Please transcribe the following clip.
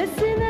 Nesine